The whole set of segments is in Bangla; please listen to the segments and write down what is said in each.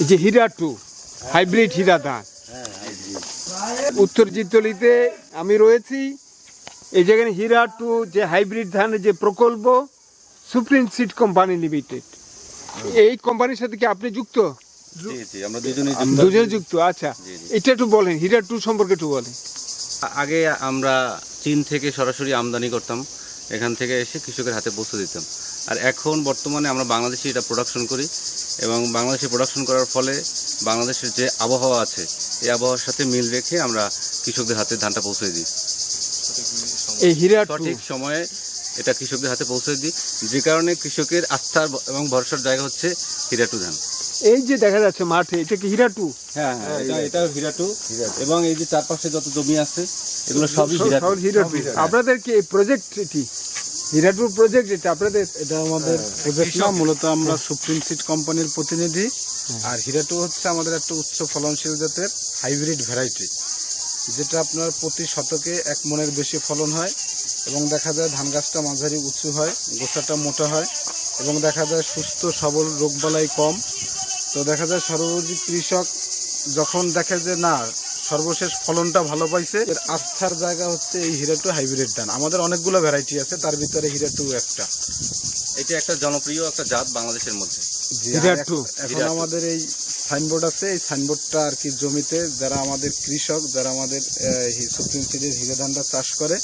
এই যে হীরা টু হাইব্রিড হীরা ধান। উত্তর জিতলিতে আমি রয়েছি। এই যেখানে হীরা টু যে হাইব্রিড ধানের যে প্রকল্প সুপ্রিম সিড কোম্পানি লিমিটেড। এই কোম্পানির সাথে কি আপনি যুক্ত? দুজন যুক্ত। আচ্ছা। এটা একটু বলেন হীরা টু সম্পর্কে একটু বলেন। আগে আমরা চীন থেকে সরাসরি আমদানি করতাম। এখান থেকে এসে কৃষকের হাতে পৌঁছে দিতাম। আর এখন বর্তমানে আমরা বাংলাদেশে এটা প্রোডাকশন করি। এবং বাংলাদেশে প্রোডাকশন করার ফলে বাংলাদেশের যে আবহাওয়া আছে এই আবহাওয়ার সাথে মিল রেখে আমরা কৃষকদের হাতে ধানটা পৌঁছে দিই। এই হীরা সঠিক সময়ে এটা কৃষকদের হাতে পৌঁছে দিই। যে কারণে কৃষকের আস্থার এবং ভরসার জায়গা হচ্ছে হিরাটু ধান। এই যে দেখা যাচ্ছে মাঠে এটা কি হীরা টু? হ্যাঁ হ্যাঁ এটা এটা হিরাটু এবং এই যে চারপাশে যত জমি আছে এগুলো সবই হিরাটু সব হীরা টু। আপনাদের কি এই প্রজেক্ট এটি হীরা টু প্রজেক্ট এটা আপনাদের এটা আমাদের প্রজেক্ট না মূলত আমরা সুপ্রিম সিড কোম্পানির প্রতিনিধি। আর হিরাটু হচ্ছে আমাদের একটা উচ্চ ফলনশীল জাতের হাইব্রিড ভ্যারাইটি যেটা আপনার প্রতি শতকে এক মনের বেশি ফলন হয় এবং দেখা যায় ধান গাছটা মাঝারি উঁচু হয় গোসাটা মোটা হয় এবং দেখা যায় সুস্থ সবল রোগবালাই কম। তো দেখা যায় সর্বাধিক কৃষক যখন দেখে যে না সর্বশেষ ফলনটা ভালো পাইছে। এর আস্থার জায়গা হচ্ছে এই হিরাটু হাইব্রিড ধান। আমাদের অনেকগুলো ভ্যারাইটি আছে তার ভিতরে হিরাটু একটা। এটা একটা জনপ্রিয় একটা জাত বাংলাদেশের মধ্যে। হিরা টু। এখন আমাদের এই সাইনবোর্ড আছে এই সাইনবোর্ডটা আর কি জমিতে যারা আমাদের কৃষক যারা আমাদের সুপ্রিম সিডের হিরা ধানটা চাষ করে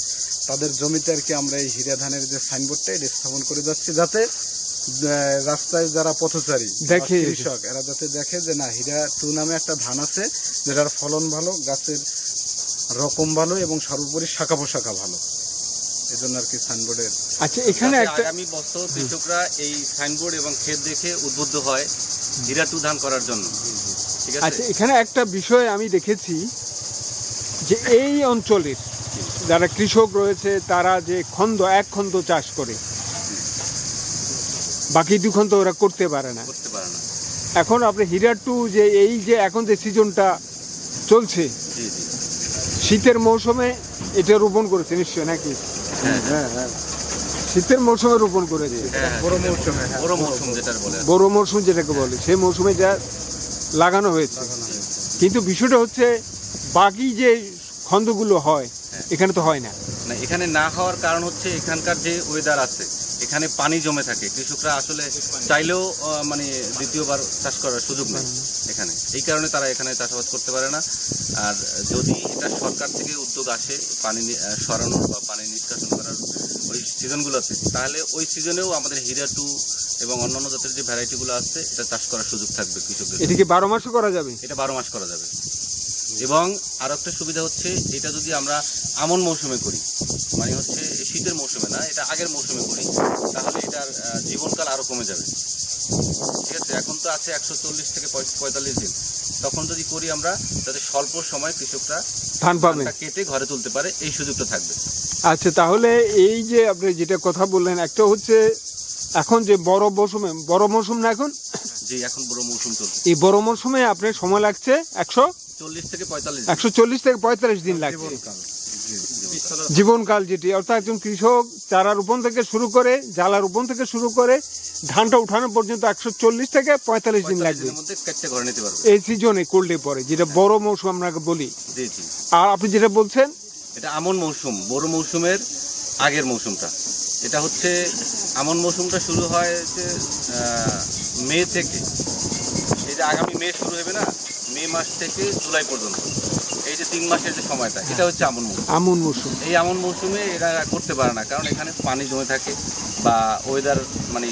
তাদের জমিতে আর কি আমরা এই হিরা ধানের যে সাইনবোর্ডটা এটা স্থাপন করে যাচ্ছি। যাতে রাস্তায় যারা পথচারী দেখে। কৃষক এরা যাতে দেখে যে না হীরা টু নামে একটা ধান আছে যেটার ফলন ভালো গাছের রকম ভালো এবং সর্বোপরি শাখা পোশাখা ভালো। এজন্য আর কি সাইনবোর্ডের আচ্ছা এখানে একটা আগামী বছর কৃষকরা এই সাইনবোর্ড এবং ক্ষেত দেখে উদ্বুদ্ধ হয় হিরাটু ধান করার জন্য। ঠিক আছে? আচ্ছা এখানে একটা বিষয় আমি দেখেছি যে এই অঞ্চলের যারা কৃষক রয়েছে তারা যে খন্দ এক খন্দ চাষ করে বাকি দুখন তো ওরা করতে পারে না। করতে পারে না। এখন আপনি হীরা টু যে এই যে এখন যে সিজনটা চলছে জি জি। শীতের মৌসুমে এটা রোপণ করেছে নিশ্চয় নাকি? হ্যাঁ হ্যাঁ। হ্যাঁ হ্যাঁ। শীতের মৌসুমে রোপণ করেছে। হ্যাঁ, বড় মৌসুমে হ্যাঁ। বড় মৌসুম যেটা বলে। বড় মৌসুম যেটাকে বলে সেই মৌসুমে যা লাগানো হয়েছে। কিন্তু বিষয়টা হচ্ছে বাকি যে খন্দগুলো হয়। এখানে তো হয় না। না এখানে না হওয়ার কারণ হচ্ছে এখানকার যে ওয়েদার আছে এখানে পানি জমে থাকে। কৃষকরা আসলে চাইলেও মানে দ্বিতীয়বার চাষ করার সুযোগ নেই এখানে। এই কারণে তারা এখানে চাষাবাদ করতে পারে না। আর যদি এটা সরকার থেকে উদ্যোগ আসে পানি নি- আহ, সরানোর বা পানি নিষ্কাশন করার ওই সিজনগুলোতে তাহলে ওই সিজনেও আমাদের হিরা টু এবং অন্যান্য জাতের যে ভ্যারাইটিগুলো আছে এটা চাষ করার সুযোগ থাকবে কৃষকদের এটা কি বারো মাসও করা যাবে? এটা বারো মাস করা যাবে। এবং আর একটা সুবিধা হচ্ছে এটা যদি আমরা আমন মৌসুমে করি মানে হচ্ছে শীতের মৌসুমে না এটা আগের মৌসুমে করি তাহলে এটার জীবনকাল আরও কমে যাবে। ঠিক আছে? এখন তো আছে একশো চল্লিশ থেকে পঁয়- পঁয়তাল্লিশ দিন। তখন যদি করি আমরা যাতে স্বল্প সময় কৃষকরা ধান পাবে। কেটে ঘরে তুলতে পারে এই সুযোগটা থাকবে। আচ্ছা তাহলে এই যে আপনি যেটা কথা বললেন একটা হচ্ছে এখন যে বড় মৌসুমে বড় মৌসুম না এখন? যে এখন বড় মৌসুম চলছে। এই বড় মৌসুমে আপনার সময় লাগছে একশো চল্লিশ থেকে পঁয়তাল্লিশ একশো চল্লিশ থেকে পঁয়তাল্লিশ দিন লাগছে। জীবনকাল। যেটি অর্থাৎ একজন কৃষক চারা রোপণ থেকে শুরু করে জ্বালা রোপণ থেকে শুরু করে ধানটা উঠানো পর্যন্ত একশো চল্লিশ থেকে পঁয়তাল্লিশ দিন লাগবে। এই সিজনে করলে পরে যেটা বড় মৌসুম আমরা বলি। আর আপনি যেটা বলছেন? এটা আমন মৌসুম বড় মৌসুমের আগের মৌসুমটা। এটা হচ্ছে আমন মৌসুমটা শুরু হয় আহ, মে থেকে। যে আগামী মে শুরু হবে না? মে মাস থেকে জুলাই পর্যন্ত। এই যে তিন মাসের যে সময়টা এটা হচ্ছে আমন মৌসুম। আমন মৌসুম। এই আমন মৌসুমে এরা করতে পারে না কারণ এখানে পানি জমে থাকে বা ওয়েদার মানে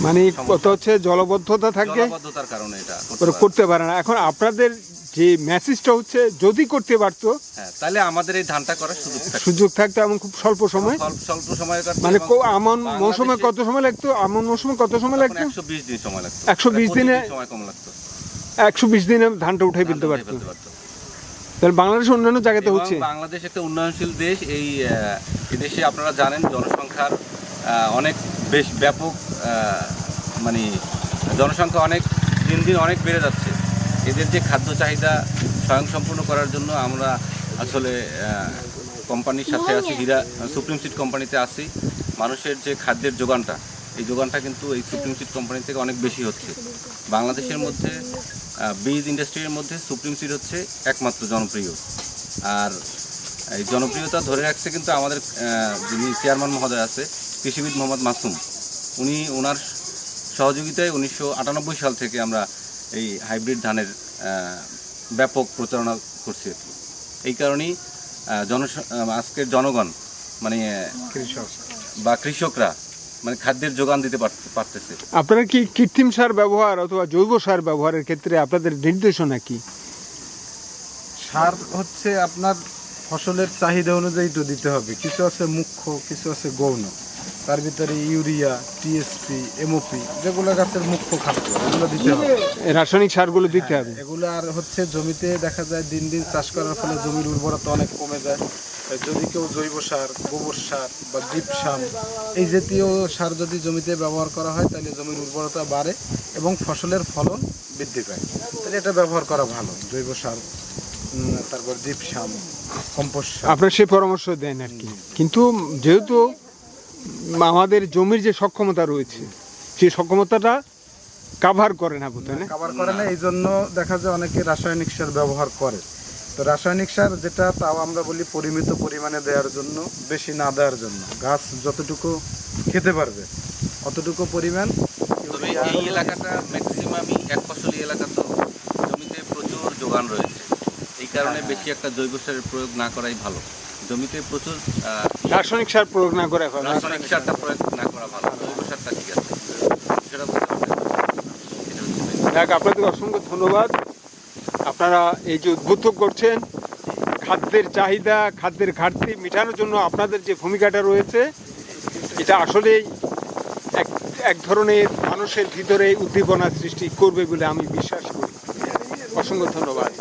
মানে কত হচ্ছে জলবদ্ধতা থাকে জলাবদ্ধতার কারণে এটা করতে পারে না। এখন আপনাদের যে মেসেজটা হচ্ছে যদি করতে পারতো হ্যাঁ তাহলে আমাদের এই ধানটা করার সুযোগ সুযোগ থাকতো এমন খুব স্বল্প সময়। স্বল্প সময় মানে আমন মৌসুমে কত সময় লাগতো? আমন মৌসুমে কত সময় লাগতো? একশো বিশ দিন সময় লাগতো। একশো বিশ দিনে- সময় কম লাগতো। একশো বিশ দিনে ধানটা উঠাই ফেলতে পারতো। ফেলতে পারতো। তাহলে বাংলাদেশ অন্যান্য জায়গাতে হচ্ছে। বাংলাদেশ একটা উন্নয়নশীল দেশ এই দেশে আপনারা জানেন জনসংখ্যার অনেক বেশ ব্যাপক মানে জনসংখ্যা অনেক দিন দিন অনেক বেড়ে যাচ্ছে। এদের যে খাদ্য চাহিদা স্বয়ংসম্পূর্ণ করার জন্য আমরা আসলে কোম্পানির সাথে আছি হীরা সুপ্রিম সিট কোম্পানিতে আছি। মানুষের যে খাদ্যের যোগানটা এই যোগানটা কিন্তু এই সুপ্রিম সিট কোম্পানি থেকে অনেক বেশি হচ্ছে। বাংলাদেশের মধ্যে বীজ ইন্ডাস্ট্রির মধ্যে সুপ্রিম সিড হচ্ছে একমাত্র জনপ্রিয়। আর এই জনপ্রিয়তা ধরে রাখছে কিন্তু আমাদের যিনি চেয়ারম্যান মহোদয় আছে কৃষিবিদ মোহাম্মদ মাসুম। উনি ওনার সহযোগিতায় উনিশশো আটানব্বই সাল থেকে আমরা এই হাইব্রিড ধানের ব্যাপক প্রচারণা করছি। এই কারণেই জন আজকের জনগণ মানে কৃষক। বা কৃষকরা মানে খাদ্যের যোগান দিতে পারতেছে। আপনারা কি কৃত্রিম সার ব্যবহার অথবা জৈব সার ব্যবহারের ক্ষেত্রে আপনাদের নির্দেশনা কি? সার হচ্ছে আপনার ফসলের চাহিদা অনুযায়ী তো দিতে হবে। কিছু আছে মুখ্য কিছু আছে গৌণ। তার ভিতরে ইউরিয়া টিএসপি এমওপি যেগুলো গাছের মুখ্য খাদ্য এগুলো দিতে হবে। রাসায়নিক সারগুলো দিতে হবে। এগুলো আর হচ্ছে জমিতে দেখা যায় দিন দিন চাষ করার ফলে জমির উর্বরতা অনেক কমে যায়। যদি কেউ জৈব সার গোবর সার বা জিপসাম এই জাতীয় সার যদি জমিতে ব্যবহার করা হয় তাহলে জমির উর্বরতা বাড়ে এবং ফসলের ফলন বৃদ্ধি পায়। তাহলে এটা ব্যবহার করা ভালো জৈব সার তারপর জিপসাম কম্পোস্ট আপনারা সে পরামর্শ দেন আর কি। কিন্তু যেহেতু আমাদের জমির যে সক্ষমতা রয়েছে সেই সক্ষমতাটা কাভার করে না বোধ খাবার করে না এই জন্য দেখা যায় অনেকে রাসায়নিক সার ব্যবহার করে। তো রাসায়নিক সার যেটা তাও আমরা বলি পরিমিত পরিমাণে দেওয়ার জন্য বেশি না দেওয়ার জন্য। গাছ যতটুকু খেতে পারবে অতটুকু পরিমাণ তবে এই এলাকাটা ম্যাক্সিমামই এক ফসলি এলাকা তো জমিতে প্রচুর যোগান রয়েছে। এই কারণে বেশি একটা জৈব সারের প্রয়োগ না করাই ভালো। জমিতে প্রচুর রাসায়নিক সার প্রয়োগ না করে এখন রাসায়নিক সারটা প্রয়োগ না করা ভালো। জৈব সারটা ঠিক আছে। সেটা। যাক আপনাদের অসংখ্য ধন্যবাদ। আপনারা এই যে উদ্বুদ্ধ করছেন, খাদ্যের চাহিদা, খাদ্যের ঘাটতি মেটানোর জন্য আপনাদের যে ভূমিকাটা রয়েছে, এটা আসলেই এক এক ধরনের মানুষের ভিতরে উদ্দীপনা সৃষ্টি করবে বলে আমি বিশ্বাস করি। অসংখ্য ধন্যবাদ।